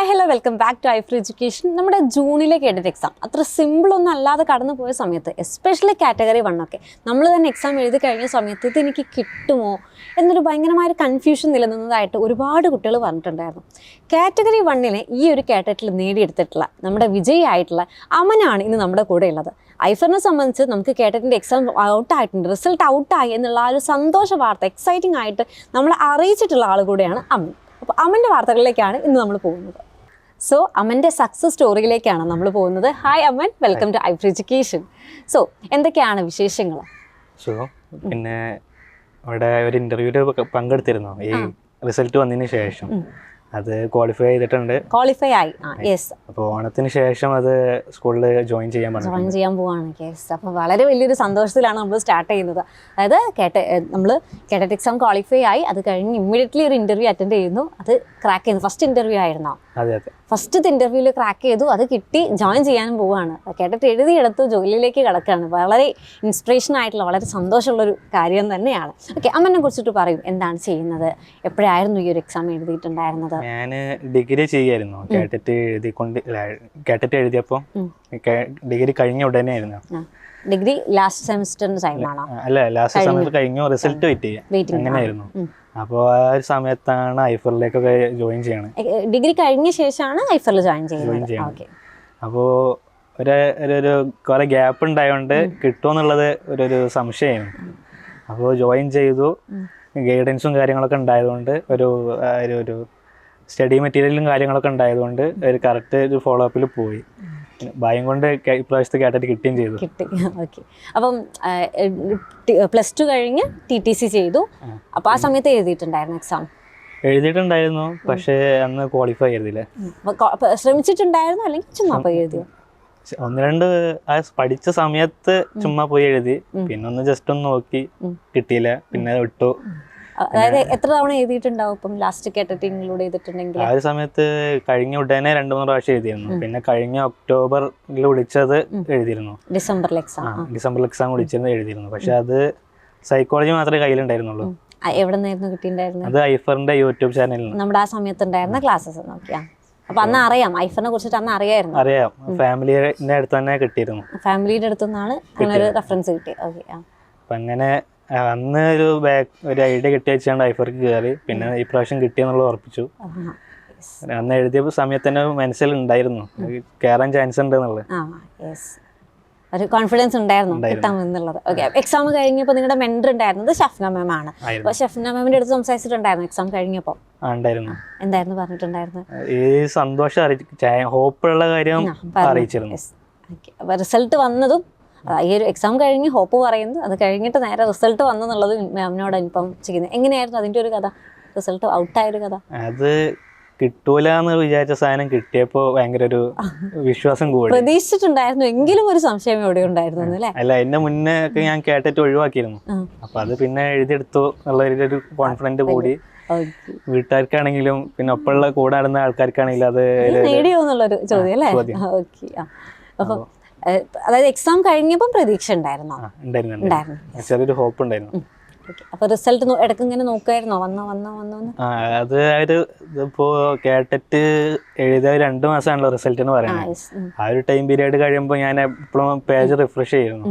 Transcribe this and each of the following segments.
Hi hello welcome back to IFER education നമ്മുടെ ജൂണിലെ കേട്ടിട്ട് എക്സാം അത്ര സിമ്പിൾ ഒന്നും അല്ലാതെ കടന്നു പോയ സമയത്ത് എസ്പെഷ്യലി കാറ്റഗറി വണ്ണൊക്കെ നമ്മൾ തന്നെ എക്സാം എഴുതി കഴിഞ്ഞ സമയത്ത് ഇത് എനിക്ക് കിട്ടുമോ എന്നൊരു ഭയങ്കരമായൊരു കൺഫ്യൂഷൻ നിലനിന്നതായിട്ട് ഒരുപാട് കുട്ടികൾ പറഞ്ഞിട്ടുണ്ടായിരുന്നു. കാറ്റഗറി വണ്ണിനെ ഈ ഒരു കാറ്റഗറിയിൽ നേടിയെടുത്തിട്ടുള്ള നമ്മുടെ വിജയിയായിട്ടുള്ള അമനാണ് ഇന്ന് നമ്മുടെ കൂടെ ഉള്ളത്. ഐഫറിനെ സംബന്ധിച്ച് നമുക്ക് കേട്ടറ്റിന്റെ എക്സാം ഔട്ടായിട്ടുണ്ട് റിസൾട്ട് ഔട്ടായി എന്നുള്ള ആ ഒരു സന്തോഷ വാർത്ത എക്സൈറ്റിംഗ് ആയിട്ട് നമ്മളെ അറിയിച്ചിട്ടുള്ള ആൾ കൂടെയാണ് അമൻ. അപ്പോൾ അമന്റെ വാർത്തകളിലേക്കാണ് ഇന്ന് നമ്മൾ പോകുന്നത്. സോ അമന്റെ സക്സസ് സ്റ്റോറിയിലേക്കാണ് നമ്മൾ പോകുന്നത്. Hi Aman. Welcome to IFER education so എന്തൊക്കെയാണ് വിശേഷങ്ങൾ സോ പിന്നെ അവിടെ ഒരു ഇന്റർവ്യൂവിൽ പങ്കെടുത്തിരുന്നു. ഈ റിസൾട്ട് വന്നതിന് ശേഷം. അത് ക്വാളിഫൈ ചെയ്തിട്ടുണ്ട്. ക്വാളിഫൈ ആയി. യെസ് അപ്പോൾ ഓണത്തിന് ശേഷം അത് സ്കൂളിൽ ജോയിൻ ചെയ്യാൻ പറഞ്ഞു ജോയിൻ ചെയ്യാൻ പോവാണ്. യെസ് അപ്പോൾ വളരെ വലിയൊരു സന്തോഷത്തിലാണ് നമ്മൾ സ്റ്റാർട്ട് ചെയ്യുന്നത്. അതായത് കേട്ട നമ്മൾ കേട്ടറ്റ് എക്സാം ക്വാളിഫൈ ആയി. അത് കഴിഞ്ഞ് ഇമ്മീഡിയറ്റ്ലി ഒരു ഇന്റർവ്യൂ അറ്റൻഡ് ചെയ്യുന്നു. അത് ക്രാക്ക് ചെയ്യുന്നു ഫസ്റ്റ് ഇന്റർവ്യൂ ആയിരുന്നോ? അതെ അതെ. ഫസ്റ്റ് ഇന്റർവ്യൂൽ ക്രാക്ക് ചെയ്തു. അത് കിട്ടി. ജോയിൻ ചെയ്യാനും പോവുകയാണ് കേട്ടിട്ട് എഴുതിയെടുത്തു ജോലിയിലേക്ക് കിടക്കുകയാണ്. വളരെ ഇൻസ്പിറേഷൻ ആയിട്ടുള്ള വളരെ സന്തോഷമുള്ളൊരു കാര്യം തന്നെയാണ്. ഓക്കെ അമ്മനെ കുറിച്ചിട്ട് പറയും. എന്താണ് ചെയ്യുന്നത്? എപ്പോഴായിരുന്നു ഈ ഒരു എക്സാം എഴുതിയിട്ടുണ്ടായിരുന്നത്? ഞാൻ ഡിഗ്രി ചെയ്യായിരുന്നു. കേട്ടിട്ട് എഴുതിക്കൊണ്ട് കേട്ടിട്ട് എഴുതിയപ്പോൾ ഡിഗ്രി കഴിഞ്ഞ ഉടനെ ആയിരുന്നു. ഡിഗ്രി ലാസ്റ്റ് സെമിസ്റ്ററിന്റെ ടൈമാണോ അല്ല ലാസ്റ്റ് സെമിസ്റ്റർ കഴിഞ്ഞു. റിസൾട്ട് വെയിറ്റ് ചെയ്യാം അങ്ങനെയായിരുന്നു അപ്പോൾ ആ. ഒരു സമയത്താണ് ഐഫറിലേക്കൊക്കെ ജോയിൻ ചെയ്യണം. ഡിഗ്രി കഴിഞ്ഞ ശേഷമാണ് ഐഫറിൽ ജോയിൻ ചെയ്യുന്നത്. ഓക്കെ. അപ്പോൾ ഒരു ഒരു ഒരു കുറെ ഗ്യാപ്പ് ഉണ്ടായതുകൊണ്ട് കിട്ടുമെന്നുള്ളത് ഒരു ഒരു സംശയമായിരുന്നു അപ്പോൾ ജോയിൻ ചെയ്തു. ഗൈഡൻസും കാര്യങ്ങളൊക്കെ ഉണ്ടായതുകൊണ്ട് ഒരു ഒരു സ്റ്റഡി മെറ്റീരിയലും കാര്യങ്ങളൊക്കെ ഉണ്ടായതുകൊണ്ട് ഒരു കറക്റ്റ് ഒരു ഫോളോ അപ്പിൽ പോയി. ഭയം കൊണ്ട് ഇപ്രാവശ്യത്തെ കേട്ടിട്ട് കിട്ടുകയും ചെയ്തു. കിട്ടി. ഓക്കെ അപ്പം പ്ലസ് ടു കഴിഞ്ഞ് ടി ടി സി ചെയ്തു. അപ്പോൾ ആ സമയത്ത് എഴുതിയിട്ടുണ്ടായിരുന്നു എക്സാം എഴുതിയിട്ടുണ്ടായിരുന്നു പക്ഷേ അന്ന് ക്വാളിഫൈ ചെയ്തില്ല. ശ്രമിച്ചിട്ടുണ്ടായിരുന്നു അല്ലെങ്കിൽ ചുമ്മാ പോയി എഴുതിയോ? ഒന്ന് രണ്ട് ആ പഠിച്ച സമയത്ത് ചുമ്മാ പോയി എഴുതി. പിന്നെ ഒന്ന് ജസ്റ്റ് ഒന്ന് നോക്കി. കിട്ടിയില്ല. പിന്നെ വിട്ടു. അതായത് എത്ര തവണ എഴുതിയിട്ടുണ്ടാവും ഇപ്പം ലാസ്റ്റ് ഇൻക്ലൂഡ് ചെയ്തിട്ടുണ്ടെങ്കിൽ? ആ ഒരു സമയത്ത് കഴിഞ്ഞ ഉടനെ രണ്ടു മൂന്ന് പ്രാവശ്യം എഴുതിയിരുന്നു. പിന്നെ കഴിഞ്ഞ ഒക്ടോബറിൽ വിളിച്ചത് എഴുതിയിരുന്നു. ഡിസംബറിൽ എക്സാം ഡിസംബറിൽ എക്സാം വിളിച്ചിരുന്നു എഴുതിയിരുന്നു. പക്ഷെ അത് സൈക്കോളജി മാത്രമേ കയ്യിലുണ്ടായിരുന്നുള്ളൂ. എവിടെ നിന്നായിരുന്നു കിട്ടിയിട്ടുണ്ടായിരുന്നത് അത് ഐഫറിന്റെ യൂട്യൂബ് ചാനലിൽ നമ്മുടെ ആ സമയത്ത് ഉണ്ടായിരുന്ന ക്ലാസ്സസ് നോക്കിയാ. അപ്പൊ അന്ന് അറിയാം. ഐഫറിനെ കുറിച്ചിട്ട് അന്ന് അറിയായിരുന്നു. അറിയാം. ഫാമിലിന്റെ അടുത്ത് തന്നെ കിട്ടിയിരുന്നു. ഫാമിലിയുടെ അടുത്തുനിന്നാണ് അങ്ങനെ ഒരു റെഫറൻസ് കിട്ടിയത്. ഓക്കെ അപ്പൊ അങ്ങനെ അന്ന് ഒരു ബാക്ക് ഒരു ഐഡിയ കിട്ടിയ വെച്ചാണ് ഐഫർക്ക് കയറി പിന്നെ ഈ പ്രാവശ്യം കിട്ടിയെന്നുള്ളത് ഉറപ്പിച്ചു. അന്ന് എഴുതിയ സമയത്ത് തന്നെ മനസ്സിൽ ഉണ്ടായിരുന്നു. കയറാൻ ചാൻസ് ഉണ്ട് എന്നുള്ളത് ഒരു കോൺഫിഡൻസ് ഉണ്ടായിരുന്നു കിട്ടാം എന്നുള്ളത് ഓക്കെ എക്സാം കഴിഞ്ഞപ്പോൾ നിങ്ങളുടെ മെന്റർ ഉണ്ടായിരുന്നത് ഷഫ്ന മാം ആണ്. അപ്പൊ അപ്പോൾ ഷഫ്ന മാമിന്റെ അടുത്ത് സംസാരിച്ചിട്ടുണ്ടായിരുന്നു എക്സാം കഴിഞ്ഞപ്പോൾ എന്തായിരുന്നു പറഞ്ഞിട്ടുണ്ടായിരുന്നു ഈ സന്തോഷം അറിയിച്ചു ഹോപ്പുള്ള കാര്യം അറിയിച്ചിരുന്നു. റിസൾട്ട് വന്നതും ഈ ഒരു എക്സാം കഴിഞ്ഞ് ഹോപ്പ് പറയുന്നു. അത് കഴിഞ്ഞിട്ട് നേരെ റിസൾട്ട് വന്നെന്നുള്ളത് മാമിനോട് അനുഭവം ചെയ്യുന്നത്. എങ്ങനെയായിരുന്നു അതിന്റെ ഒരു കഥ? റിസൾട്ട് ഔട്ടായൊരു കഥ? അത് കിട്ടൂല എന്ന് വിചാരിച്ച സാധനം കിട്ടിയപ്പോ ഭയങ്കര ഒരു വിശ്വാസം കൂടി. പ്രതീക്ഷിച്ചിട്ടുണ്ടായിരുന്നു. എങ്കിലും ഒരു സംശയം ഇവിടെ ഉണ്ടായിരുന്നു അല്ലേ? അല്ല എന്റെ മുന്നേ ഒക്കെ ഞാൻ കേട്ടിട്ട് ഒഴിവാക്കിയിരുന്നു. അപ്പൊ അത് പിന്നെ എഴുതിയെടുത്തു എന്നുള്ള ഒരു- ഒരു കോൺഫിഡന്റ് കൂടി. വീട്ടുകാർക്കാണെങ്കിലും പിന്നെ ഒപ്പമുള്ള കൂടെ നടന്ന ആൾക്കാർക്കാണെങ്കിലും അത് ഒരു- നേടിയോ എന്നുള്ളൊരു ചോദ്യം അല്ലേ. ഓക്കെ. അപ്പം അതായത് എക്സാം കഴിഞ്ഞപ്പം പ്രതീക്ഷ ഉണ്ടായിരുന്നോ? ചെറിയൊരു ഹോപ്പ് ഉണ്ടായിരുന്നു. അപ്പൊ റിസൾട്ട് ഇടയ്ക്ക് ഇങ്ങനെ നോക്കുമായിരുന്നോ വന്നോ വന്നോ വന്നോ അത് ഒരു ഇതിപ്പോ കേട്ടിട്ട് എഴുതിയ രണ്ടു മാസമാണല്ലോ റിസൾട്ട് എന്ന് ആ പറയുന്നത്. ആ ഒരു ടൈം പീരീഡ് കഴിയുമ്പോൾ ഞാൻ എപ്പോഴും പേജ് റിഫ്രഷ് ചെയ്യുന്നു.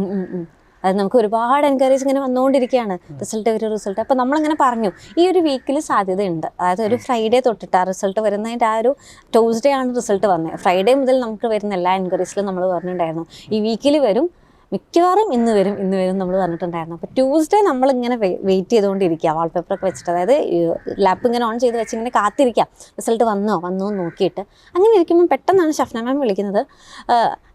അത് നമുക്ക് ഒരുപാട് എൻകറേജ് ഇങ്ങനെ വന്നുകൊണ്ടിരിക്കുകയാണ് റിസൾട്ട് ഒരു റിസൾട്ട് അപ്പം നമ്മളിങ്ങനെ പറഞ്ഞു ഈ ഒരു വീക്കിൽ സാധ്യതയുണ്ട്. അതായത് ഒരു ഫ്രൈഡേ തൊട്ടിട്ട് ആ റിസൾട്ട് വരുന്നതിന്റെ ആ ഒരു ട്യൂസ്ഡേ ആണ് റിസൾട്ട് വന്നത്. ഫ്രൈഡേ മുതൽ നമുക്ക് വരുന്ന എല്ലാ എൻക്വയറീസിലും നമ്മൾ പറഞ്ഞിട്ടുണ്ടായിരുന്നു. ഈ വീക്കിൽ വരും മിക്കവാറും ഇന്ന് വരും ഇന്ന് വരും നമ്മൾ പറഞ്ഞിട്ടുണ്ടായിരുന്നു. അപ്പോൾ ട്യൂസ്ഡേ നമ്മളിങ്ങനെ വെയിറ്റ് ചെയ്തുകൊണ്ടിരിക്കുക. വാൾപേപ്പറൊക്കെ വെച്ചിട്ട്. അതായത് ലാപ്പ് ഇങ്ങനെ ഓൺ ചെയ്ത് വെച്ച് ഇങ്ങനെ കാത്തിരിക്കാം റിസൾട്ട് വന്നോ വന്നോ നോക്കിയിട്ട്. അങ്ങനെ ഇരിക്കുമ്പോൾ പെട്ടെന്നാണ് ഷഫ്ന മാം വിളിക്കുന്നത്.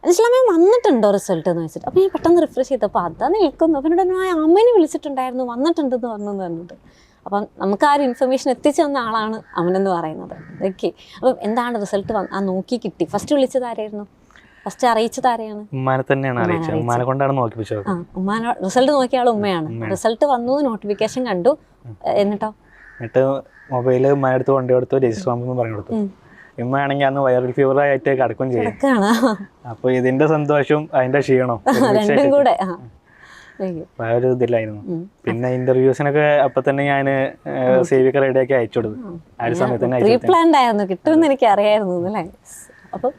അനുഷ്ല മാം വന്നിട്ടുണ്ടോ റിസൾട്ട് എന്ന് വെച്ചിട്ട് അപ്പോൾ ഞാൻ പെട്ടെന്ന് റിഫ്രഷ് ചെയ്തപ്പോൾ അതാണ് നിൽക്കുന്നു. അപ്പം എന്നോട് ആ അമ്മേനെ വിളിച്ചിട്ടുണ്ടായിരുന്നു. വന്നിട്ടുണ്ടെന്ന് പറഞ്ഞു പറഞ്ഞിട്ട്. അപ്പം നമുക്ക് ആ ഒരു ഇൻഫർമേഷൻ എത്തിച്ചു തന്ന ആളാണ് അവനെന്ന് പറയുന്നത്. ഓക്കെ അപ്പം എന്താണ് റിസൾട്ട് ആ നോക്കി കിട്ടി. ഫസ്റ്റ് വിളിച്ചത് ആരായിരുന്നു? ഫസ്റ്റ് അറിയിച്ചത് ആരെയാണ്? ഉമ്മാനെ തന്നെയാണ് അറിയിച്ചത്. ഉമ്മാനെ കൊണ്ടാണ് നോക്കിപ്പിച്ചത്. ആ ഉമ്മാനോ റിസൾട്ട് നോക്കിയ ആൾ ഉമ്മയാണ്. റിസൾട്ട് വന്നു നോട്ടിഫിക്കേഷൻ കണ്ടു. എന്നിട്ടോ? എന്നിട്ട് മൊബൈൽ ഉമ്മാനെ അടുത്ത് കൊണ്ടു കൊടുത്തു രജിസ്റ്റർ ആകുമ്പോൾ പറഞ്ഞു കൊടുത്തു. ഉമ്മയാണെങ്കിൽ അന്ന് വൈറൽ ഫീവർ ആയിട്ട് കിടക്കും ചെയ്യും അപ്പൊ ഇതിന്റെ സന്തോഷവും അതിന്റെ ക്ഷീണവും രണ്ടും കൂടെ. ആ. ഇതിലായിരുന്നു പിന്നെ ഇന്റർവ്യൂസിനൊക്കെ അപ്പൊ തന്നെ ഞാൻ സി വി ഒക്കെ റെഡിയാക്കി അയച്ചു കൊടുത്തു. ആ ഒരു സമയത്ത് തന്നെ കിട്ടുമെന്ന് എനിക്ക് അറിയായിരുന്നു അല്ലേ അപ്പം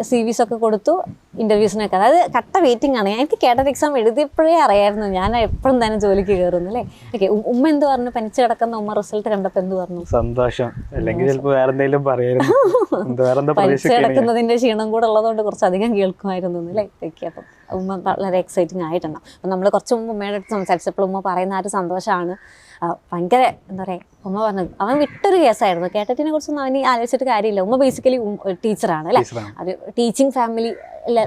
സി ഒക്കെ കൊടുത്തു. ഇന്റർവ്യൂസിനൊക്കെ അതായത് കട്ട വെയിറ്റിംഗ് ആണ്. എനിക്ക് കേട്ടറ്റ് എക്സാം എഴുതിയപ്പോഴേ അറിയായിരുന്നു. ഞാൻ എപ്പോഴും തന്നെ ജോലിക്ക് കയറുന്നു അല്ലേ? ഓക്കെ ഉമ്മ എന്ത് പറഞ്ഞു? പനിച്ച് കിടക്കുന്ന ഉമ്മ റിസൾട്ട് കണ്ടപ്പോൾ എന്ത് പറഞ്ഞു? സന്തോഷം. അല്ലെങ്കിൽ ചിലപ്പോൾ വേറെ എന്തെങ്കിലും പറയായിരുന്നു. പനിച്ച് കിടക്കുന്നതിന്റെ കിടക്കുന്നതിന്റെ ക്ഷീണം കൂടെ ഉള്ളതുകൊണ്ട് കുറച്ചധികം കേൾക്കുമായിരുന്നു അല്ലേ? ഓക്കെ അപ്പം ഉമ്മ വളരെ എക്സൈറ്റിംഗ് ആയിട്ടുണ്ടാവും അപ്പം നമ്മൾ കുറച്ച് മുമ്പ് ഉമ്മയുടെ അടുത്ത് സംസാരിച്ചപ്പോൾ ഉമ്മ പറയുന്ന ആ ഒരു സന്തോഷമാണ്. ഭയങ്കര എന്താ പറയുക ഉമ്മ പറഞ്ഞത് അവൻ വിട്ടൊരു കേസായിരുന്നു. കേട്ടറ്റിനെ കുറിച്ചൊന്നും അവന് ആലോചിച്ചിട്ട് കാര്യമില്ല. ഉമ്മ ബേസിക്കലി ടീച്ചറാണ് അല്ലേ? അത് ഒരു ടീച്ചിങ് ഫാമിലി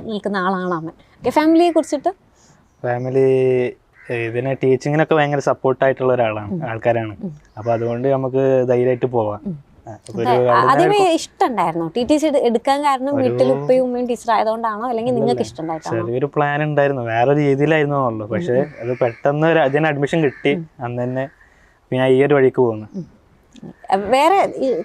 നിൽക്കുന്ന ആളാണ് അവൻ. ഓക്കെ ഫാമിലിയെ കുറിച്ചിട്ട്? ഫാമിലി ഇതിനെ ടീച്ചിങ്ങിനൊക്കെ ഭയങ്കര സപ്പോർട്ടായിട്ടുള്ള ഒരാളാണ് ആൾക്കാരാണ്. അപ്പൊ അതുകൊണ്ട് നമുക്ക് ധൈര്യമായിട്ട് പോവാം. അപ്പൊ ആദ്യമേ ഇഷ്ടമുണ്ടായിരുന്നു ടി ടി സി എടുക്കാൻ കാരണം വീട്ടിൽ ഉപ്പയും ഉമ്മയും ടീച്ചർ ആയതുകൊണ്ടാണോ? അല്ലെങ്കിൽ നിങ്ങൾക്ക് ഇഷ്ടമുണ്ടായിട്ടാണോ ചെറിയൊരു പ്ലാൻ ഉണ്ടായിരുന്നു. വേറെ രീതിയിലായിരുന്നു ഉള്ളു പക്ഷെ അത് പെട്ടെന്ന് അതിന് അഡ്മിഷൻ കിട്ടി. അന്ന് തന്നെ ഞാൻ ഈ ഒരു വഴിക്ക് പോകുന്നു. വേറെ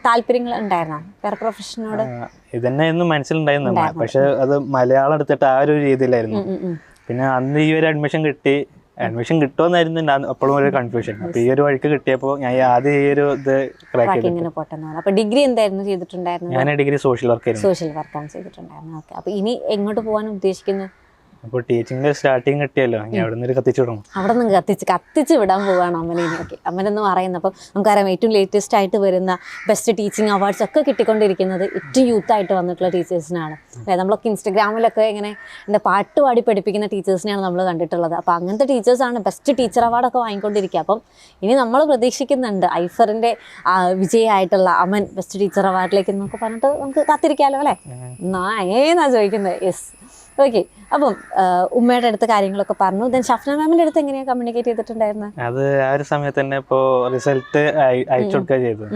താല്പര്യങ്ങൾ ഉണ്ടായിരുന്നോ? വേറെ പ്രൊഫഷനോട് ഇതന്നെ ഇതന്നെയായിരുന്നു മനസ്സിലുണ്ടായിരുന്നു പക്ഷെ അത് മലയാളം എടുത്തിട്ട് ആ ഒരു രീതിയിലായിരുന്നു. പിന്നെ അന്ന് ഈ ഒരു അഡ്മിഷൻ കിട്ടി. അഡ്മിഷൻ കിട്ടുമെന്നായിരുന്നു അപ്പോഴും ഒരു കൺഫ്യൂഷൻ അപ്പൊ ഈ ഒരു വഴിക്ക് കിട്ടിയപ്പോൾ ഞാൻ ആദ്യം ഈ ഒരു ഇത് ക്രാക്ക് അപ്പൊ ഡിഗ്രി എന്തായിരുന്നു ചെയ്തിട്ടുണ്ടായിരുന്നു ഞാൻ ഡിഗ്രി സോഷ്യൽ വർക്ക് സോഷ്യൽ വർക്കാണ് ചെയ്തിട്ടുണ്ടായിരുന്നു ഓക്കെ അപ്പൊ ഇനി എങ്ങോട്ട് പോകാൻ ഉദ്ദേശിക്കുന്നത് അപ്പോൾ ടീച്ചിങ്ങിന്റെ സ്റ്റാർട്ടിങ് കിട്ടിയല്ലോ. ഞാൻ അവിടെ നിന്ന് കത്തിച്ചു വിടണം. അവിടെ നിന്ന് കത്തിച്ച് കത്തിച്ച് വിടാൻ പോവാണ് അമ്മനെ ഓക്കെ അമ്മനെന്ന് പറയുന്നത് അപ്പം നമുക്കറിയാം ഏറ്റവും ലേറ്റസ്റ്റ് ആയിട്ട് വരുന്ന ബെസ്റ്റ് ടീച്ചിങ് അവാർഡ്സ് ഒക്കെ കിട്ടിക്കൊണ്ടിരിക്കുന്നത് ഏറ്റവും യൂത്ത് ആയിട്ട് വന്നിട്ടുള്ള ടീച്ചേഴ്സിനാണ് അതായത് നമ്മളൊക്കെ ഇൻസ്റ്റഗ്രാമിലൊക്കെ ഇങ്ങനെ എന്റെ പാട്ട് പാടി പഠിപ്പിക്കുന്ന ടീച്ചേഴ്സിനെയാണ് നമ്മൾ കണ്ടിട്ടുള്ളത്. അപ്പോൾ അങ്ങനത്തെ ടീച്ചേഴ്സാണ് ബെസ്റ്റ് ടീച്ചർ അവാർഡൊക്കെ വാങ്ങിക്കൊണ്ടിരിക്കുക. അപ്പം ഇനി നമ്മൾ പ്രതീക്ഷിക്കുന്നുണ്ട് ഐഫറിന്റെ വിജയമായിട്ടുള്ള അമൻ ബെസ്റ്റ് ടീച്ചർ അവാർഡിലേക്ക് എന്നൊക്കെ പറഞ്ഞിട്ട് നമുക്ക് കാത്തിരിക്കാമല്ലോ അല്ലേ? ഏന്നാ ചോദിക്കുന്നത് യെസ് ഓക്കെ അപ്പം ഉമ്മയുടെ അടുത്ത് കാര്യങ്ങളൊക്കെ പറഞ്ഞു. ദെൻ ഷഫ്ന മാമിന്റെ അടുത്ത് എങ്ങനെയാ കമ്മ്യൂണിക്കേറ്റ് ചെയ്തിട്ടുണ്ടായിരുന്നത് അത് ആ ഒരു സമയത്ത് തന്നെ ഇപ്പോ റിസൾട്ട് അയച്ചു കൊടുക്കുക ചെയ്തു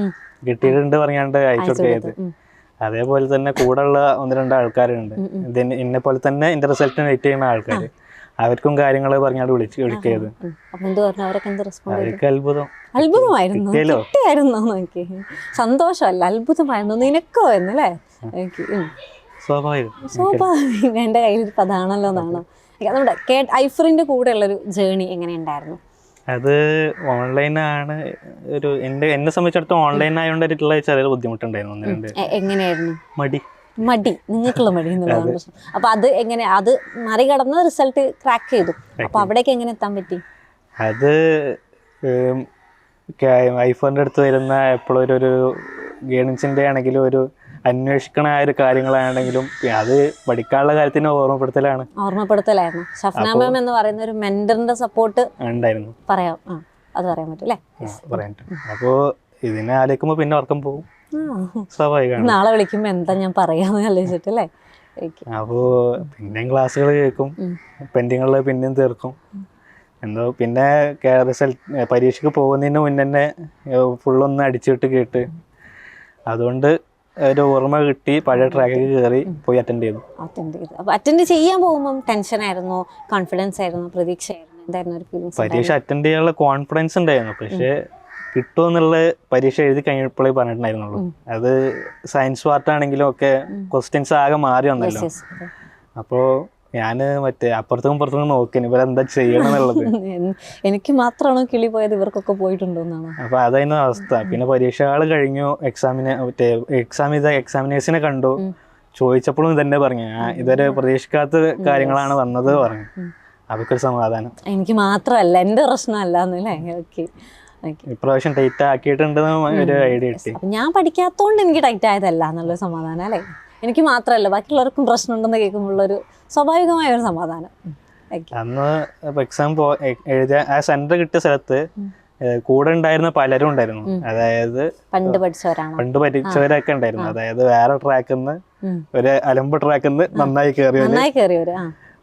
കിട്ടിയിട്ടുണ്ട് പറഞ്ഞാണ്ട് അയച്ചു കൊടുക്കുക ചെയ്തു അതേപോലെ തന്നെ കൂടെ ഉള്ള ഒന്ന് രണ്ട് ആൾക്കാരുണ്ട്. എന്നെ പോലെ തന്നെ എന്റെ റിസൾട്ട് വെയിറ്റ് ചെയ്യുന്ന ആൾക്കാർ അവർക്കും കാര്യങ്ങൾ പറഞ്ഞാണ്ട് വിളിച്ചു വിളിക്കരുത് അവർക്ക് അത്ഭുതം. അത്ഭുതമായിരുന്നു. സന്തോഷമല്ല അത്ഭുതമായിരുന്നു. നിനക്കോ എന്നല്ലേ സ്വാഭാവികം. സ്വാഭാവികം. എന്റെ കയ്യിൽ അതാണല്ലോ എന്നാണ്. നമ്മുടെ കേ ഐഫറിന്റെ കൂടെയുള്ളൊരു ജേണി എങ്ങനെയുണ്ടായിരുന്നു? അത് ഓൺലൈനാണ്. ഒരു എന്റെ എന്നെ സംബന്ധിച്ചിടത്തോളം ഓൺലൈൻ ആയതുകൊണ്ടുള്ള ചെറിയ ബുദ്ധിമുട്ടുണ്ടായിരുന്നു ഒന്ന് രണ്ട്. എങ്ങനെയായിരുന്നു? മടി. മടി. നിങ്ങൾക്കുള്ള മടി എന്നുള്ളതാണ് പ്രശ്നം. അപ്പൊ അത് എങ്ങനെ അത് മറികടന്ന് റിസൾട്ട് ക്രാക്ക് ചെയ്തു. അപ്പൊ അവിടേക്ക് എങ്ങനെ എത്താൻ പറ്റി? അത് ഐഫോണിന്റെ അടുത്ത് വരുന്ന എപ്പോഴും ഒരു ഒരു ആണെങ്കിലും ഒരു അന്വേഷിക്കണ ആ ഒരു കാര്യങ്ങളാണെങ്കിലും അത് പഠിക്കാനുള്ള കാര്യത്തിന് ഓർമ്മപ്പെടുത്തലാണ്. ഓർമ്മപ്പെടുത്തലായിരുന്നു. ഷഫ്ന മാം എന്ന് പറയുന്ന ഒരു മെന്ററിന്റെ സപ്പോർട്ട് ഉണ്ടായിരുന്നു. പറയാം. അത് പറയാൻ പറ്റും അല്ലേ? അപ്പോ പറയാനായിട്ട് അപ്പോൾ ഇതിനെ ആലോചിക്കുമ്പോൾ പിന്നെ ഉറക്കം പോകും. സ്വാഭാവികമാണ്. നാളെ വിളിക്കുമ്പോ എന്താ ഞാൻ പറയാന്ന് ആലോചിച്ചിട്ട് അല്ലേ? ഓക്കെ. അപ്പോൾ പിന്നെയും ക്ലാസ്സുകൾ കേൾക്കും. പെൻഡിങ്ങുള്ളത് പിന്നെയും തീർക്കും. എന്തോ പിന്നെ റിസൾട്ട് പരീക്ഷയ്ക്ക് പോകുന്നതിന് മുന്നേ ഫുള്ളൊന്ന് അടിച്ചിട്ട് കേട്ട്. അതുകൊണ്ട് ഒരു ഓർമ്മ കിട്ടി പഴയ ട്രാക്കിൽ കയറി പോയി അറ്റൻഡ് ചെയ്തു. അറ്റൻഡ് ചെയ്തു. അപ്പൊ അറ്റൻഡ് ചെയ്യാൻ പോകുമ്പോൾ ടെൻഷൻ ആയിരുന്നു കോൺഫിഡൻസ് ആയിരുന്നു പ്രതീക്ഷ ആയിരുന്നു എന്തായിരുന്നു ഒരു ഫീലിങ്സ് പരീക്ഷ അറ്റൻഡ് ചെയ്യാനുള്ള കോൺഫിഡൻസ് ഉണ്ടായിരുന്നു. പക്ഷേ കിട്ടുമെന്നുള്ള പരീക്ഷ എഴുതി കഴിഞ്ഞപ്പോഴേ പറഞ്ഞിട്ടുണ്ടായിരുന്നുള്ളൂ. അത് സയൻസ് പാർട്ടാണെങ്കിലും ഒക്കെ ക്വസ്റ്റ്യൻസ് ആകെ മാറി വന്നല്ലോ. അപ്പോൾ ഞാൻ മറ്റേ അപ്പുറത്തും ഇപ്പുറത്തും നോക്കി ഇവരെന്താ ചെയ്യണമെന്നുള്ളത് എനിക്ക് മാത്രമാണോ കിളി പോയത്? ഇവർക്കൊക്കെ പോയിട്ടുണ്ടോ എന്നാണ് അപ്പൊ അതായിരുന്നു അവസ്ഥ. പിന്നെ പരീക്ഷകൾ കഴിഞ്ഞു. എക്സാമിന് മറ്റേ എക്സാം ചെയ്ത എക്സാമിനേഴ്സിനെ കണ്ടു. ചോദിച്ചപ്പോഴും ഇതന്നെ പറഞ്ഞു. "ആ, ഇതൊരു പ്രതീക്ഷിക്കാത്ത കാര്യങ്ങളാണ് വന്നത് പറഞ്ഞു. അവർക്കൊരു സമാധാനം. എനിക്ക് മാത്രമല്ല എന്റെ പ്രശ്നമല്ല എന്നല്ലേ ഓക്കെ ഓക്കെ ഇപ്രാവശ്യം ടൈറ്റ് ആക്കിയിട്ടുണ്ടെന്ന് ഒരു ഐഡിയ കിട്ടി. ഞാൻ പഠിക്കാത്തോണ്ട് എനിക്ക് ടൈറ്റ് ആയതല്ല എന്നുള്ള സമാധാനം അല്ലേ? എനിക്ക് മാത്രമല്ല ബാക്കിയുള്ളവർക്കും പ്രശ്നമുണ്ടെന്ന് കേൾക്കുമ്പോഴുള്ളൊരു സ്വാഭാവികമായ ഒരു സമാധാനം. അന്ന് എക്സാം എഴുതിയ ആ സെന്റർ കിട്ടിയ സ്ഥലത്ത് കൂടെ ഉണ്ടായിരുന്ന പലരും ഉണ്ടായിരുന്നു. അതായത് പണ്ട് പഠിച്ചവരാണ്? പണ്ട് പഠിച്ചവരൊക്കെ ഉണ്ടായിരുന്നു. അതായത് വേറെ ട്രാക്കിൽ നിന്ന് ഒരു അലമ്പ് ട്രാക്കിൽ നിന്ന് നന്നായി കയറിയവര് കയറിയവര്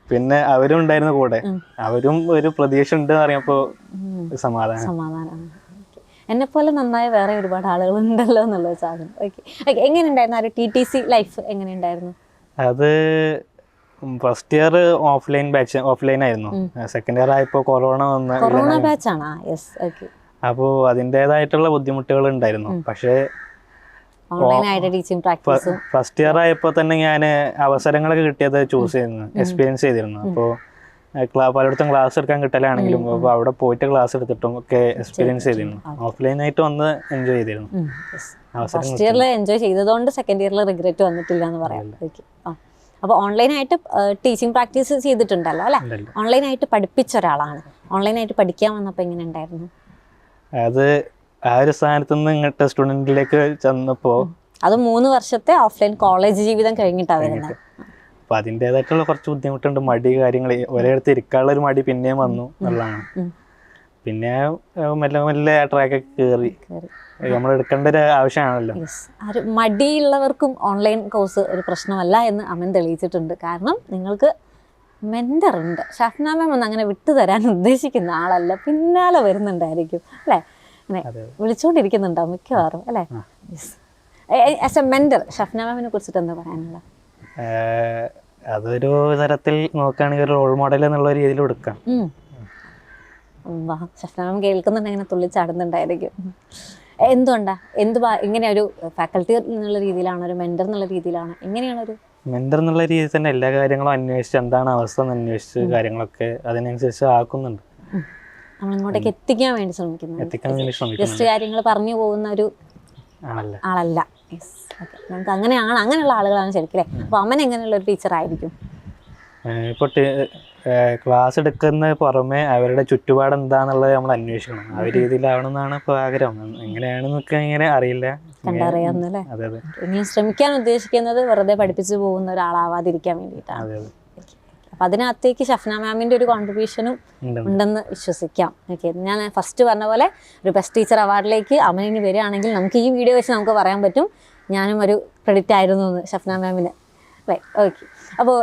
പിന്നെ അവരും ഉണ്ടായിരുന്നു കൂടെ. അവരും ഒരു പ്രതീക്ഷ ഉണ്ട് അറിയപ്പോ സമാധാനം. സമാധാനം. എന്നെ പോലെ നന്നായ വേറെ ഒരുപാട് ആളുകളുണ്ടല്ലോ എന്നുള്ള സാധനം. ഓക്കെ ഓക്കെ എങ്ങനെയുണ്ടായിരുന്നു? ആ ഒരു ടി ടി സി ലൈഫ് എങ്ങനെയുണ്ടായിരുന്നു? അത് first year offline batch offline ആയിരുന്നു. സെക്കൻഡ് ഇയർ ആയപ്പോൾ കൊറോണ വന്ന കൊറോണ ബാച്ച് ആണ്? യെസ് ഓക്കെ അപ്പോൾ അതിന്റെതായിട്ടുള്ള ബുദ്ധിമുട്ടുകൾ ഉണ്ടായിരുന്നു. പക്ഷേ ഫസ്റ്റ് ഇയർ ആയപ്പോൾ തന്നെ ഞാൻ അവസരങ്ങളൊക്കെ കിട്ടിയത് ചൂസ് ചെയ്യുന്നു എക്സ്പീരിയൻസ് ചെയ്തിരുന്നു. അപ്പോൾ പലയിടത്തും ക്ലാസ് എടുക്കാൻ കിട്ടലാണെങ്കിലും അപ്പോൾ അവിടെ പോയിട്ട് ക്ലാസ് എടുത്തിട്ടും ഒക്കെ എക്സ്പീരിയൻസ് ചെയ്തിരുന്നു. ഓഫ്ലൈൻ ആയിട്ട് വന്ന് എൻജോയ് ചെയ്തിരുന്നു. ഫസ്റ്റ് ഇയറിൽ എൻജോയ് ചെയ്തതുകൊണ്ട് സെക്കൻഡ് ഇയറിൽ റിഗ്രറ്റ് വന്നിട്ടില്ല എന്ന് പറയാം. അപ്പോൾ ഓൺലൈനായിട്ട് ടീച്ചിങ് പ്രാക്ടീസ് ചെയ്തിട്ടുണ്ടല്ലോ അല്ലേ? ഓൺലൈൻ ഓൺലൈനായിട്ട് പഠിപ്പിച്ച ഒരാളാണ്. ഓൺലൈൻ ആയിട്ട് പഠിക്കാൻ വന്നപ്പോൾ എങ്ങനെ ഉണ്ടായിരുന്നു? അത് ആ ഒരു സ്ഥാനത്ത് നിന്ന് ഇങ്ങോട്ട് സ്റ്റുഡന്റിലേക്ക് ചെന്നപ്പോൾ അത് മൂന്ന് വർഷത്തെ ഓഫ്ലൈൻ കോളേജ് ജീവിതം കഴിഞ്ഞിട്ടാണ് വരുന്നത്. അപ്പോൾ അതിന്റെതായിട്ടുള്ള കുറച്ച് ബുദ്ധിമുട്ടുണ്ട്. മടി കാര്യങ്ങൾ ഒരിടത്ത് ഇരിക്കാനുള്ള ഒരു മടി പിന്നെയും വന്നു എന്നുള്ളതാണ്. പിന്നെ മെല്ലെ മെല്ലെ ആ ട്രാക്കൊക്കെ കയറി. നമ്മൾ എടുക്കേണ്ട ഒരു ആവശ്യമാണല്ലോ. മടിയുള്ളവർക്കും ഓൺലൈൻ കോഴ്സ് ഒരു പ്രശ്നമല്ല എന്ന് അമൻ തെളിയിച്ചിട്ടുണ്ട്. കാരണം നിങ്ങൾക്ക് മെന്റർ ഉണ്ട്. ഷഫ്ന മാം ഒന്നും അങ്ങനെ വിട്ടുതരാൻ ഉദ്ദേശിക്കുന്ന ആളല്ല. പിന്നാലെ വരുന്നുണ്ടായിരിക്കും. അല്ലേ? അങ്ങനെ. വിളിച്ചുകൊണ്ടിരിക്കുന്നുണ്ടാവും മിക്കവാറും? അല്ലേ? ആസ് എ മെന്റർ ഷഫ്ന മാമിനെ കുറിച്ചിട്ട് എന്താ പറയാനുള്ളത്? അതൊരു തരത്തിൽ നോക്കുകയാണെങ്കിൽ ഒരു റോൾ മോഡൽ എന്നുള്ള രീതിയിൽ എടുക്കാം. വാ ഷഫ്ന തുള്ളി ചാടുന്നുണ്ടായിരിക്കും. തുള്ളിച്ചാടുന്നുണ്ടായിരിക്കും എന്തുകൊണ്ടാ? എന്ത് ഇങ്ങനെ ഒരു ഫാക്കൽറ്റി എന്നുള്ള രീതിയിലാണോ ഒരു മെന്റർ എന്നുള്ള രീതിയിലാണോ? എങ്ങനെയാണ് ഒരു മെന്റർ എന്നുള്ള രീതിയിൽ തന്നെ എല്ലാ കാര്യങ്ങളും അന്വേഷിച്ച് എന്താണ് അവസ്ഥ എന്ന് അന്വേഷിച്ച് കാര്യങ്ങളൊക്കെ അതിനനുസരിച്ച് ആക്കുന്നുണ്ട്. നമ്മളിങ്ങോട്ടേക്ക് എത്തിക്കാൻ വേണ്ടി ശ്രമിക്കുന്നു. എത്തിക്കാൻ വേണ്ടി ജസ്റ്റ് ശ്രമിക്കുന്നുണ്ട്. കാര്യങ്ങൾ പറഞ്ഞു പോകുന്ന ഒരു ആണല്ലേ? ആളല്ല. നമുക്ക് അങ്ങനെയാണ് അങ്ങനെയുള്ള ആളുകളാണ് ശരിക്കും അപ്പോൾ അമ്മൻ എങ്ങനെയുള്ള ഒരു ടീച്ചർ ആയിരിക്കും? ഇപ്പോൾ ക്ലാസ് എടുക്കുന്ന പുറമെ അവരുടെ ചുറ്റുപാട് എന്താണെന്നുള്ളത് നമ്മൾ അന്വേഷിക്കണം. ആ ഒരു രീതിയിലാവണം എന്നാണ് ഇപ്പോൾ ആഗ്രഹം. എങ്ങനെയാണെന്നൊക്കെ ഇങ്ങനെ അറിയില്ല. കണ്ടറിയാവുന്നല്ലേ എങ്കിലും ശ്രമിക്കാൻ ഉദ്ദേശിക്കുന്നത് വെറുതെ പഠിപ്പിച്ചു പോകുന്ന ഒരാളാവാതിരിക്കാൻ വേണ്ടിയിട്ടാണ്. അപ്പം അതിനകത്തേക്ക് ഷഫ്ന മാമിന്റെ ഒരു കോൺട്രിബ്യൂഷനും ഉണ്ടെന്ന്. വിശ്വസിക്കാം. ഓക്കെ ഞാൻ ഫസ്റ്റ് പറഞ്ഞ പോലെ ഒരു ബെസ്റ്റ് ടീച്ചർ അവാർഡിലേക്ക് അമനിന് വരികയാണെങ്കിൽ നമുക്ക് ഈ വീഡിയോ വെച്ച് നമുക്ക് പറയാൻ പറ്റും. ഞാനും ഒരു ക്രെഡിറ്റ് ആയിരുന്നു എന്ന് ഷഫ്ന മാമിന്. അല്ലേ ഓക്കെ അപ്പോൾ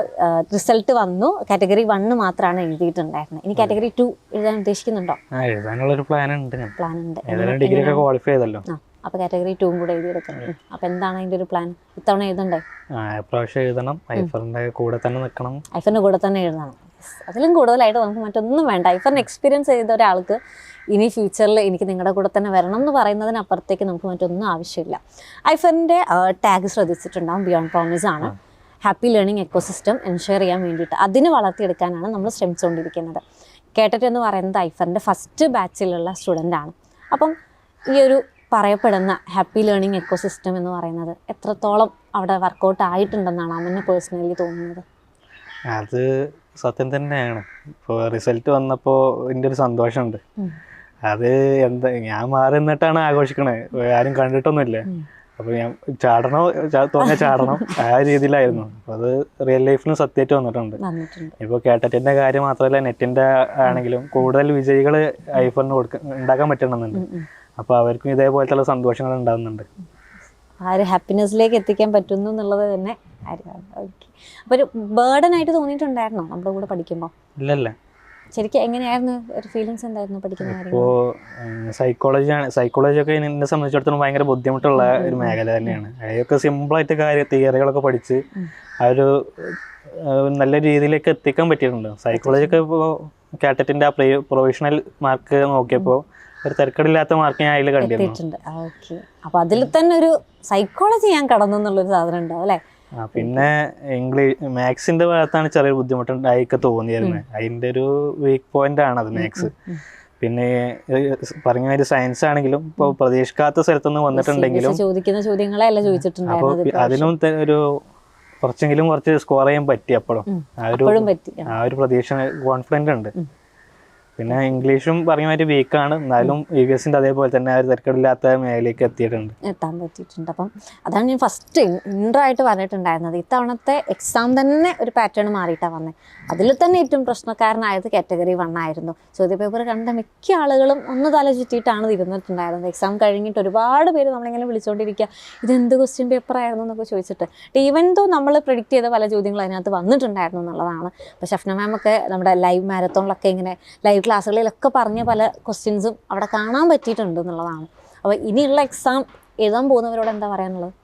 റിസൾട്ട് വന്നു. കാറ്റഗറി വണ്ണ് മാത്രമാണ് എഴുതിയിട്ടുണ്ടായിരുന്നത്. ഇനി കാറ്റഗറി ടു എഴുതാൻ ഉദ്ദേശിക്കുന്നുണ്ടോ? ആ എഴുതാനുള്ളൊരു പ്ലാൻ ഉണ്ട് പ്ലാൻ ഉണ്ട്. ഡിഗ്രി ഒക്കെ ക്വാളിഫൈ ചെയ്തല്ലോ. അപ്പോൾ കാറ്റഗറി ടൂം കൂടെ എഴുതിയെടുക്കണം ഉം. അപ്പോൾ എന്താണ് അതിന്റെ ഒരു പ്ലാൻ ഇത്തവണ എഴുതണ്ടേ? പ്രാവശ്യം എഴുതണം. ഐഫറിന്റെ കൂടെ തന്നെ നിൽക്കണം. ഐഫറിന്റെ കൂടെ തന്നെ എഴുതണം. അതിലും കൂടുതലായിട്ട് നമുക്ക് മറ്റൊന്നും വേണ്ട. ഐഫറിന് എക്സ്പീരിയൻസ് ചെയ്ത ഒരാൾക്ക് ഇനി ഫ്യൂച്ചറിൽ എനിക്ക് നിങ്ങളുടെ കൂടെ തന്നെ വരണം എന്ന് പറയുന്നതിനപ്പുറത്തേക്ക് നമുക്ക് മറ്റൊന്നും ആവശ്യമില്ല. ഐഫറിന്റെ ടാഗ് ശ്രദ്ധിച്ചിട്ടുണ്ടാവും. ബിയോണ്ട് പ്രോമിസ് ആണ്. ഹാപ്പി ലേണിംഗ് എക്കോസിസ്റ്റം എൻഷുർ ചെയ്യാൻ വേണ്ടിയിട്ട് അതിന് വളർത്തിയെടുക്കാനാണ് നമ്മൾ ശ്രമിച്ചുകൊണ്ടിരിക്കുന്നത് കേട്ടിട്ട് എന്ന് പറയുന്നത് ഐഫറിന്റെ ഫസ്റ്റ് ബാച്ചിലുള്ള സ്റ്റുഡന്റ് ആണ്. അപ്പം ഈ ഒരു പറയപ്പെടുന്ന ഹാപ്പി ലേണിംഗ് എക്കോസിസ്റ്റം എന്ന് പറയുന്നത് എത്രത്തോളം അവിടെ വർക്കൗട്ട് ആയിട്ടുണ്ടെന്നാണ് അമ്മന് പേഴ്സണലി തോന്നുന്നത്? അത് സത്യം തന്നെയാണ്. ഇപ്പോൾ റിസൾട്ട് വന്നപ്പോൾ എന്റെ ഒരു സന്തോഷമുണ്ട് അത് എന്താ ഞാൻ മാറി നിന്നിട്ടാണ് ആഘോഷിക്കണേ. ആരും കണ്ടിട്ടൊന്നുമില്ല. അപ്പോൾ ഞാൻ ചാടണോ തോന്നിയ ചാടണം ആ രീതിയിലായിരുന്നു. അപ്പോൾ അത് റിയൽ ലൈഫിലും സത്യമായിട്ട് വന്നിട്ടുണ്ട്. ഇപ്പോൾ കേട്ടറ്റിന്റെ കാര്യം മാത്രമല്ല നെറ്റിന്റെ ആണെങ്കിലും കൂടുതൽ വിജയികൾ ഐഫോണിന് കൊടുക്ക ഉണ്ടാക്കാൻ പറ്റണമെന്നുണ്ട്. അപ്പോൾ അവർക്കും ഇതേപോലത്തെ സന്തോഷങ്ങൾ ഉണ്ടാകുന്നുണ്ട് ആ ഒരു ഹാപ്പിനെസ്സിലേക്ക് എത്തിക്കാൻ പറ്റുന്നു എന്നുള്ളത് തന്നെ ഓക്കെ അപ്പോൾ ഒരു ബേർഡൻ ആയിട്ട് തോന്നിയിട്ടുണ്ടായിരുന്നോ നമ്മുടെ കൂടെ പഠിക്കുമ്പോൾ ഇല്ലല്ല. ശരിക്കും എങ്ങനെയായിരുന്നു ഒരു ഫീലിങ്സ് എന്തായിരുന്നു പഠിക്കുന്ന ഇപ്പോൾ ആണ്. സൈക്കോളജി ഒക്കെ എന്നെ സംബന്ധിച്ചിടത്തോളം ഭയങ്കര ബുദ്ധിമുട്ടുള്ള ഒരു മേഖല തന്നെയാണ്. അതൊക്കെ സിമ്പിളായിട്ട് കാര്യം തിയറികളൊക്കെ പഠിച്ച് ആ ഒരു നല്ല രീതിയിലേക്ക് എത്തിക്കാൻ പറ്റിയിട്ടുണ്ട്. സൈക്കോളജി ഒക്കെ ഇപ്പോൾ കാറ്ററ്റിന്റെ ആ പ്രൊഫഷണൽ മാർക്ക് നോക്കിയപ്പോൾ ഒരു തിരക്കടില്ലാത്ത മാർക്ക് ഞാൻ അതിൽ കണ്ടിട്ടുണ്ട് ഓക്കെ അപ്പോൾ അതിൽ തന്നെ ഒരു സൈക്കോളജി ഞാൻ കടന്നു എന്നുള്ളൊരു സാധനം ഉണ്ടാവും അല്ലേ? പിന്നെ ഇംഗ്ലീഷ് മാത്സിന്റെ ഭാഗത്താണ് ചെറിയ ബുദ്ധിമുട്ടുണ്ടായിക്കെ തോന്നിയിരുന്നത് അതിന്റെ ഒരു വീക്ക് പോയിന്റ് ആണ് അത് മാത്സ് പിന്നെ പറഞ്ഞ ഒരു സയൻസ് ആണെങ്കിലും ഇപ്പോൾ പ്രതീക്ഷിക്കാത്ത സ്ഥലത്തുനിന്ന് വന്നിട്ടുണ്ടെങ്കിലും ചോദിക്കുന്ന ചോദ്യങ്ങളെല്ലാം ചോദിച്ചിട്ടുണ്ട് അപ്പോൾ ഒരു കുറച്ചെങ്കിലും കുറച്ച് സ്കോർ ചെയ്യാൻ പറ്റി അപ്പോഴും. ആ ഒരു ആ. ഒരു പ്രതീക്ഷ കോൺഫിഡന്റ് ഉണ്ട്. പിന്നെ ഇംഗ്ലീഷും പറഞ്ഞ മാതിരി വീക്കാണ് എന്നാലും യു എസിന്റെ അതേപോലെ തന്നെ ഒരു തിരക്കടില്ലാത്ത മേഖലയ്ക്ക് എത്തിയിട്ടുണ്ട്. എത്താൻ പറ്റിയിട്ടുണ്ട്. അപ്പം അതാണ് ഞാൻ ഫസ്റ്റ് ഇൻട്രോ ആയിട്ട് പറഞ്ഞിട്ടുണ്ടായിരുന്നത്. ഇത്തവണത്തെ എക്സാം തന്നെ ഒരു പാറ്റേൺ മാറിയിട്ടാണ് വന്നത് അതിൽ തന്നെ ഏറ്റവും പ്രശ്നക്കാരനായത് കാറ്റഗറി വൺ ആയിരുന്നു. ചോദ്യ പേപ്പർ കണ്ട മിക്ക ആളുകളും ഒന്ന് തല ചുറ്റിയിട്ടാണ് ഇരുന്നിട്ടുണ്ടായിരുന്നത്. എക്സാം കഴിഞ്ഞിട്ട് ഒരുപാട് പേര് നമ്മളിങ്ങനെ വിളിച്ചുകൊണ്ടിരിക്കുക ഇതെന്ത് ക്വസ്റ്റ്യൻ പേപ്പർ ആയിരുന്നു? എന്നൊക്കെ ചോദിച്ചിട്ട്. ഈവൻ ദോ നമ്മൾ പ്രിഡിക്റ്റ് ചെയ്ത പല ചോദ്യങ്ങളും അതിനകത്ത് വന്നിട്ടുണ്ടായിരുന്നു എന്നുള്ളതാണ്. അപ്പോൾ ഷഫ്ന മാമൊക്കെ നമ്മുടെ ലൈവ് മാരത്തോണിലൊക്കെ ഇങ്ങനെ ലൈവ് ക്ലാസ്സുകളിലൊക്കെ പറഞ്ഞ പല ക്വസ്റ്റ്യൻസും അവിടെ കാണാൻ പറ്റിയിട്ടുണ്ട് എന്നുള്ളതാണ്. അപ്പോൾ ഇനിയുള്ള എക്സാം എഴുതാൻ പോകുന്നവരോട് എന്താ പറയാനുള്ളത്?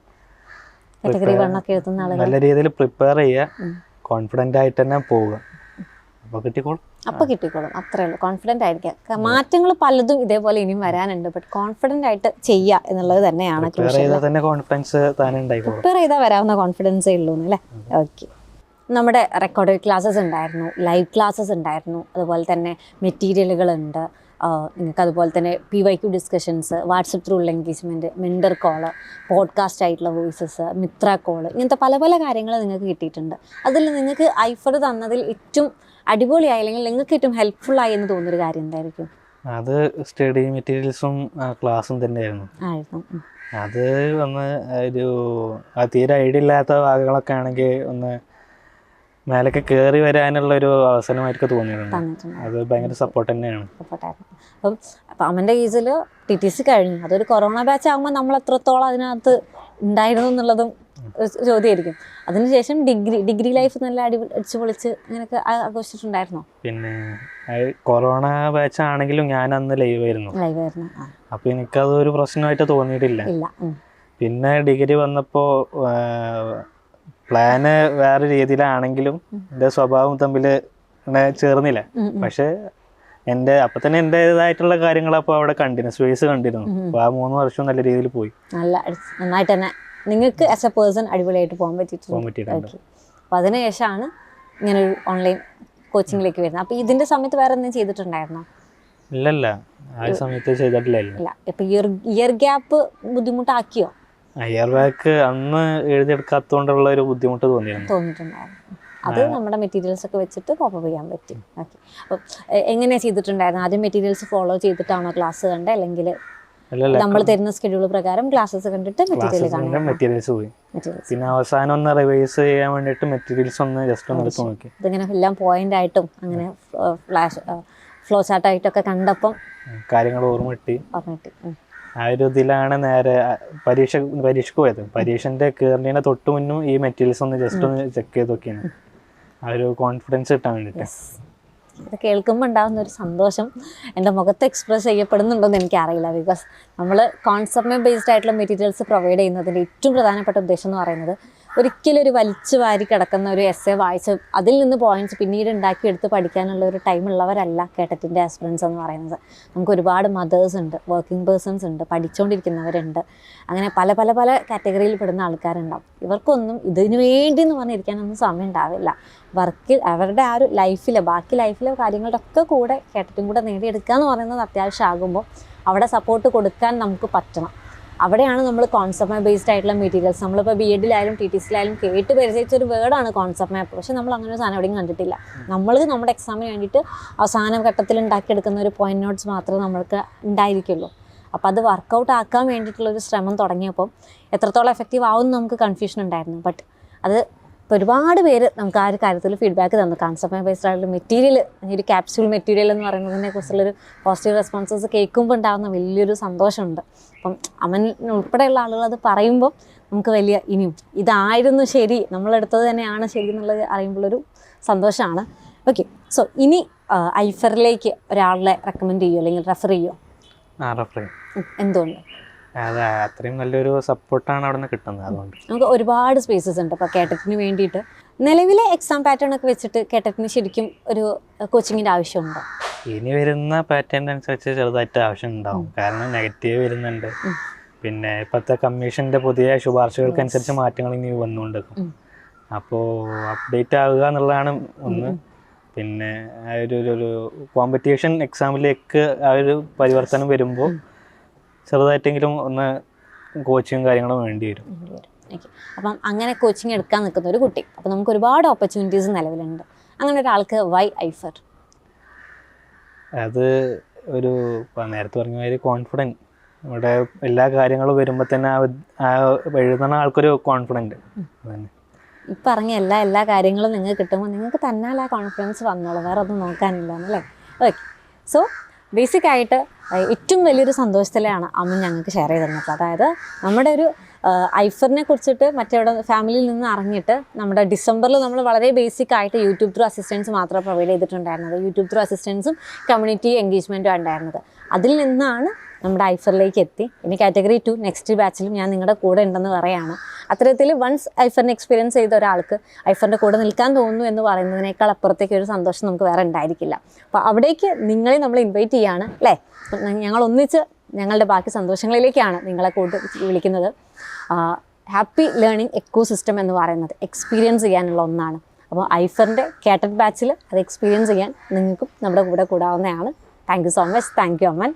കാറ്റഗറി വണ്ണൊക്കെ എഴുതുന്ന ആളുകൾ നല്ല രീതിയിൽ പ്രിപ്പയർ ചെയ്യുക കോൺഫിഡന്റ് കോൺഫിഡന്റ് ആയിട്ട് തന്നെ പോവുക. അപ്പോൾ കിട്ടിക്കോളും. അപ്പോൾ കിട്ടിക്കോളും. അത്രേ ഉള്ളൂ. കോൺഫിഡന്റ് ആയിരിക്കുക. മാറ്റങ്ങൾ പലതും ഇതേപോലെ ഇനിയും വരാനുണ്ട്. ബട്ട് കോൺഫിഡന്റ് ആയിട്ട് ചെയ്യുക എന്നുള്ളത് തന്നെയാണ് പ്രിപ്പയർ ചെയ്താൽ തന്നെ കോൺഫിഡൻസ് താനെ ഉണ്ടായിക്കോളും. പ്രിപ്പയർ ചെയ്താൽ വരാവുന്ന കോൺഫിഡൻസേ ഉള്ളൂ അല്ലേ? ഓക്കെ നമ്മുടെ റെക്കോർഡഡ് ക്ലാസ്സസ് ഉണ്ടായിരുന്നു ലൈവ് ക്ലാസ്സസ് ഉണ്ടായിരുന്നു അതുപോലെ തന്നെ മെറ്റീരിയലുകളുണ്ട് നിങ്ങൾക്ക് അതുപോലെ തന്നെ P Y Q discussions WhatsApp through ഉള്ള എൻഗേജ്മെന്റ് മെൻഡർ കോൾ പോഡ്കാസ്റ്റ് ആയിട്ടുള്ള വോയിസസ് മിത്ര കോൾ ഇങ്ങനത്തെ പല പല കാര്യങ്ങൾ നിങ്ങൾക്ക് കിട്ടിയിട്ടുണ്ട്. അതിൽ നിങ്ങൾക്ക് ഐഫർ തന്നതിൽ ഏറ്റവും അടിപൊളിയായി അല്ലെങ്കിൽ നിങ്ങൾക്ക് ഏറ്റവും ഹെൽപ്ഫുൾ ആയി എന്ന് തോന്നുന്നൊരു കാര്യം എന്തായിരിക്കും? അത് സ്റ്റഡി മെറ്റീരിയൽസും ക്ലാസ്സും തന്നെയായിരുന്നു. ആയിരുന്നു. അത് ഒന്ന് ഒരു തീരെ ഐഡിയ ഇല്ലാത്ത ഭാഗങ്ങളൊക്കെ ആണെങ്കിൽ ഒന്ന് മേലൊക്കെ കയറി വരാനുള്ള ഒരു അവസരമായിട്ട് തോന്നിയിട്ടുണ്ട്. അത് ഭയങ്കര സപ്പോർട്ട് തന്നെയാണ്. അപ്പം അപ്പം കേസിൽ ടി ടി സി കഴിഞ്ഞു. അതൊരു കൊറോണ ബാച്ച് ആകുമ്പോൾ നമ്മൾ എത്രത്തോളം അതിനകത്ത് ഉണ്ടായിരുന്നു എന്നുള്ളതും ചോദ്യമായിരിക്കും. അതിനുശേഷം ഡിഗ്രി ഡിഗ്രി ലൈഫ് നല്ല അടി അടിച്ചു പൊളിച്ച് അങ്ങനെയൊക്കെ ആഘോഷിച്ചിട്ടുണ്ടായിരുന്നോ? പിന്നെ കൊറോണ ബാച്ച് ആണെങ്കിലും ഞാൻ അന്ന് ലൈവ് ആയിരുന്നു. ലൈവ് ആയിരുന്നു. ആ. അപ്പോൾ എനിക്കത് ഒരു പ്രശ്നമായിട്ട് തോന്നിയിട്ടില്ല. പിന്നെ ഡിഗ്രി വന്നപ്പോൾ പ്ലാന് വേറെ രീതിയിലാണെങ്കിലും എന്റെ സ്വഭാവം തമ്മിൽ ഇങ്ങനെ ചേർന്നില്ല. പക്ഷെ എന്റെ അപ്പം തന്നെ എന്റേതായിട്ടുള്ള കാര്യങ്ങൾ അപ്പോൾ അവിടെ കണ്ടിരുന്നു സ്പേസ് കണ്ടിരുന്നു. അപ്പോൾ ആ മൂന്ന് വർഷം നല്ല രീതിയിൽ പോയി. നല്ല നന്നായിട്ട് തന്നെ. നിങ്ങൾക്ക് ആസ് എ പേഴ്സൺ അടിപൊളിയായിട്ട് പോകാൻ പറ്റിയിട്ടുണ്ട്. അപ്പോൾ അതിനുശേഷമാണ് ഇങ്ങനെ ഒരു ഓൺലൈൻ കോച്ചിങ്ങിലേക്ക് വരുന്നത്. അപ്പോൾ ഇതിന്റെ സമയത്ത് വേറെ എന്തെങ്കിലും ചെയ്തിട്ടുണ്ടായിരുന്നോ? ഇല്ലല്ല. ആ സമയത്ത് ചെയ്തിട്ടില്ല ഇല്ല. ഇപ്പോൾ ഇയർ ഇയർ ഗ്യാപ്പ് ബുദ്ധിമുട്ടാക്കിയോ? ഇയർ ബാക്ക് അന്ന് എഴുതിയെടുക്കാത്തോണ്ടുള്ള ഒരു ബുദ്ധിമുട്ട് തോന്നിയിരുന്നു തോന്നിയിട്ടുണ്ടായിരുന്നു. അത് നമ്മുടെ മെറ്റീരിയൽസ് ഒക്കെ വെച്ചിട്ട് കോപ്പ് ചെയ്യാൻ പറ്റും. ഓക്കെ അപ്പം എങ്ങനെയാണ് ചെയ്തിട്ടുണ്ടായിരുന്നു ആദ്യം മെറ്റീരിയൽസ് ഫോളോ ചെയ്തിട്ടാണോ ക്ലാസ് കണ്ടത്? അല്ലെങ്കിൽ നമ്മൾ തരുന്ന സ്കെഡ്യൂൾ പ്രകാരം ക്ലാസ്സസ് കണ്ടിട്ട് മെറ്റീരിയൽ കാണാം മെറ്റീരിയൽസ് പോയി. പിന്നെ അവസാനം ഒന്ന് റിവൈസ് ചെയ്യാൻ വേണ്ടിയിട്ട് മെറ്റീരിയൽസ് ഒന്ന് ജസ്റ്റ് ഒന്ന് എടുത്ത് നോക്കി. ഇതിങ്ങനെ എല്ലാം പോയിന്റ് ആയിട്ടും അങ്ങനെ ഫ്ലാഷ് ഫ്ലോ ചാർട്ട് ആയിട്ടൊക്കെ കണ്ടപ്പം കാര്യങ്ങൾ ഓർമ്മ കിട്ടി. ഓർമ്മ ഉം. ആ ഒരു ഇതിലാണ് നേരെ പരീക്ഷ പരീക്ഷക്ക് പോയത്. പരീക്ഷന്റെ കയറുന്നതിന് തൊട്ട് മുന്നും ഈ മെറ്റീരിയൽസ് ഒന്ന് ജസ്റ്റ് ഒന്ന് ചെക്ക് ചെയ്ത് നോക്കിയാണ്. ആ ഒരു കോൺഫിഡൻസ് കിട്ടാൻ വേണ്ടിട്ട് ഇത് കേൾക്കുമ്പോൾ ഉണ്ടാകുന്ന ഒരു സന്തോഷം. എന്റെ മുഖത്ത് എക്സ്പ്രസ് ചെയ്യപ്പെടുന്നുണ്ടോയെന്ന് എനിക്കറിയില്ല. ബിക്കോസ് നമ്മൾ കോൺസെപ്റ്റ് ബേസ്ഡ് ആയിട്ടുള്ള മെറ്റീരിയൽസ് പ്രൊവൈഡ് ചെയ്യുന്നതിന്റെ ഏറ്റവും പ്രധാനപ്പെട്ട ഉദ്ദേശം എന്ന് പറയുന്നത് ഒരിക്കലും ഒരു വലിച്ചു വാരി കിടക്കുന്ന ഒരു എസ് എ വായിച്ച് അതിൽ നിന്ന് പോയിന്റ്സ് പിന്നീട് ഉണ്ടാക്കിയെടുത്ത് പഠിക്കാനുള്ള ഒരു ടൈം ഉള്ളവരല്ല കേട്ടറ്റിന്റെ ആസ്പിറൻസ് എന്ന് പറയുന്നത്. നമുക്ക് ഒരുപാട് മദേഴ്സ് ഉണ്ട് വർക്കിംഗ് പേഴ്സൺസ് ഉണ്ട് പഠിച്ചുകൊണ്ടിരിക്കുന്നവരുണ്ട് അങ്ങനെ പല പല പല കാറ്റഗറിയിൽ പെടുന്ന ആൾക്കാരുണ്ടാവും. ഇവർക്കൊന്നും ഇതിനു വേണ്ടി എന്ന് പറഞ്ഞിരിക്കാനൊന്നും സമയം ഉണ്ടാവില്ല. വർക്കിൽ അവരുടെ ആ ഒരു ലൈഫിലെ ബാക്കി ലൈഫിലെ കാര്യങ്ങളുടെ ഒക്കെ കൂടെ കേട്ടിട്ടും കൂടെ നേടിയെടുക്കുക എന്ന് പറയുന്നത് അത്യാവശ്യമാകുമ്പോൾ അവിടെ സപ്പോർട്ട് കൊടുക്കാൻ നമുക്ക് പറ്റണം. അവിടെയാണ് നമ്മൾ കോൺസെപ്റ്റ് മാപ്പ് ബേസ്ഡ് ആയിട്ടുള്ള മെറ്റീരിയൽസ് നമ്മളിപ്പോൾ ബി എഡിലായാലും ടി ടി സിയിലായാലും കേട്ട് പരിചയിച്ച ഒരു വേർഡാണ് കോൺസെപ്റ്റ് മാപ്പ് പക്ഷെ നമ്മൾ അങ്ങനെ ഒരു സാധനം എവിടെയും കണ്ടിട്ടില്ല. നമ്മൾ നമ്മുടെ എക്സാമിന് വേണ്ടിയിട്ട് അവസാന ഘട്ടത്തിൽ ഉണ്ടാക്കിയെടുക്കുന്ന ഒരു പോയിന്റ് നോട്ട്സ് മാത്രമേ നമ്മൾക്ക് ഉണ്ടായിരിക്കുള്ളൂ. അപ്പോൾ അത് വർക്കൗട്ട് ആക്കാൻ വേണ്ടിയിട്ടുള്ള ഒരു ശ്രമം തുടങ്ങിയപ്പോൾ എത്രത്തോളം എഫക്റ്റീവ് ആവും നമുക്ക് കൺഫ്യൂഷൻ ഉണ്ടായിരുന്നു. ബട്ട് അത് ഇപ്പോൾ ഒരുപാട് പേര് നമുക്ക് ആ ഒരു കാര്യത്തിൽ ഫീഡ്ബാക്ക് തന്നു. കൺസപ്റ്റ് ബേസ്ഡ് ആയിട്ടുള്ള മെറ്റീരിയൽ ഈ ഒരു ക്യാപ്സ്യൂൾ മെറ്റീരിയൽ എന്ന് പറയുന്നതിനെ കുറിച്ചുള്ളൊരു പോസിറ്റീവ് റെസ്പോൺസസ് കേൾക്കുമ്പോൾ ഉണ്ടാകുന്ന വലിയൊരു സന്തോഷമുണ്ട്. അപ്പം അവൻ ഉൾപ്പെടെയുള്ള ആളുകൾ അത് പറയുമ്പോൾ നമുക്ക് വലിയ ഇനിയും ഇതായിരുന്നു ശരി നമ്മളെടുത്തത് തന്നെയാണ് ശരി എന്നുള്ളത് അറിയുമ്പോഴൊരു സന്തോഷമാണ്. ഓക്കെ സോ ഇനി ഐഫറിലേക്ക് ഒരാളെ റെക്കമെൻഡ് ചെയ്യുമോ അല്ലെങ്കിൽ റെഫർ ചെയ്യുമോ എന്തുകൊണ്ട്? അതെ അത്രയും നല്ലൊരു സപ്പോർട്ടാണ് അവിടെ നിന്ന് കിട്ടുന്നത് അതുകൊണ്ട്. നമുക്ക് ഒരുപാട് സ്പേസസ് ഉണ്ട്. ഇപ്പോൾ കേട്ടറ്റിന് വേണ്ടിയിട്ട് നിലവിലെ എക്സാം പാറ്റേൺ ഒക്കെ വെച്ചിട്ട് കേട്ടറ്റിന് ശരിക്കും ഒരു കോച്ചിങ്ങിന്റെ ആവശ്യമുണ്ടോ? ഇനി വരുന്ന പാറ്റേൺ അനുസരിച്ച് ചെറുതായിട്ട് ആവശ്യം ഉണ്ടാവും. കാരണം നെഗറ്റീവ് വരുന്നുണ്ട്. പിന്നെ ഇപ്പോഴത്തെ കമ്മീഷന്റെ പുതിയ ശുപാർശകൾക്കനുസരിച്ച് മാറ്റങ്ങൾ ഇനി വന്നുകൊണ്ടിരിക്കും. അപ്പോ അപ്പോൾ അപ്ഡേറ്റ് ആവുക എന്നുള്ളതാണ് ഒന്ന്. പിന്നെ ഒരു- ഒരു കോമ്പറ്റീഷൻ എക്സാമിലേക്ക് ആ ഒരു പരിവർത്തനം വരുമ്പോൾ ചെറുതായിട്ടെങ്കിലും ഒന്ന് കോച്ചിങ് കാര്യങ്ങളും വേണ്ടി വരും. അപ്പം അങ്ങനെ കോച്ചിങ് എടുക്കാൻ നിൽക്കുന്ന ഒരു കുട്ടി. അപ്പം നമുക്ക് ഒരുപാട് ഓപ്പർച്യൂണിറ്റീസ് നിലവിലുണ്ട്. അങ്ങനെ ഒരാൾക്ക് വൈ ഐഫർ അത് ഒരു നേരത്തെ പറഞ്ഞ മാതിരി കോൺഫിഡന്റ് നമ്മുടെ എല്ലാ കാര്യങ്ങളും വരുമ്പോൾ തന്നെ ആ എഴുതുന്ന ആൾക്കൊരു കോൺഫിഡന്റ് അതന്നെ. ഈ പറഞ്ഞ എല്ലാ എല്ലാ കാര്യങ്ങളും നിങ്ങൾക്ക് കിട്ടുമ്പോൾ നിങ്ങൾക്ക് തന്നാൽ ആ കോൺഫിഡൻസ് വന്നോളൂ. വേറെ ഒന്നും നോക്കാനില്ല അല്ലേ ഓക്കെ സോ ബേസിക് ആയിട്ട് ഏറ്റവും വലിയൊരു സന്തോഷത്തിലാണ് അമ്മ ഞങ്ങൾക്ക് ഷെയർ ചെയ്ത് തന്നത് അതായത് നമ്മുടെ ഒരു ഐഫറിനെ കുറിച്ചിട്ട് മറ്റെവിടെ ഫാമിലിയിൽ നിന്ന് അറിഞ്ഞിട്ട് നമ്മുടെ ഡിസംബറിൽ നമ്മൾ വളരെ ബേസിക് ആയിട്ട് യൂട്യൂബ് ത്രൂ അസിസ്റ്റൻസ് മാത്രമേ പ്രൊവൈഡ് ചെയ്തിട്ടുണ്ടായിരുന്നത്. യൂട്യൂബ് ത്രൂ അസിസ്റ്റൻസും കമ്മ്യൂണിറ്റി എൻഗേജ്മെന്റും ഉണ്ടായിരുന്നത് അതിൽ നിന്നാണ് നമ്മുടെ ഐഫറിലേക്ക് എത്തി. ഇനി കാറ്റഗറി ടു നെക്സ്റ്റ് ബാച്ചിലും ഞാൻ നിങ്ങളുടെ കൂടെ ഉണ്ടെന്ന് പറയാണ്. അത്തരത്തിൽ വൺസ് ഐഫറിനെ എക്സ്പീരിയൻസ് ചെയ്ത ഒരാൾക്ക് ഐഫറിന്റെ കൂടെ നിൽക്കാൻ തോന്നുന്നു എന്ന് പറയുന്നതിനേക്കാൾ അപ്പുറത്തേക്ക് ഒരു സന്തോഷം നമുക്ക് വേറെ ഉണ്ടായിരിക്കില്ല. അപ്പോൾ അവിടേക്ക് നിങ്ങളെ നമ്മൾ ഇൻവൈറ്റ് ചെയ്യാണ് അല്ലേ? ഞങ്ങൾ ഒന്നിച്ച് ഞങ്ങളുടെ ബാക്കി സന്തോഷങ്ങളിലേക്കാണ് നിങ്ങളെ കൂട്ട് വിളിക്കുന്നത്. ഹാപ്പി ലേണിംഗ് എക്കോ സിസ്റ്റം എന്ന് പറയുന്നത് എക്സ്പീരിയൻസ് ചെയ്യാനുള്ള ഒന്നാണ്. അപ്പോൾ ഐഫറിന്റെ കാറ്റഡ് ബാച്ചിൽ അത് എക്സ്പീരിയൻസ് ചെയ്യാൻ നിങ്ങൾക്കും നമ്മുടെ കൂടെ കൂടാവുന്നതാണ്. Thank you so much thank you Aman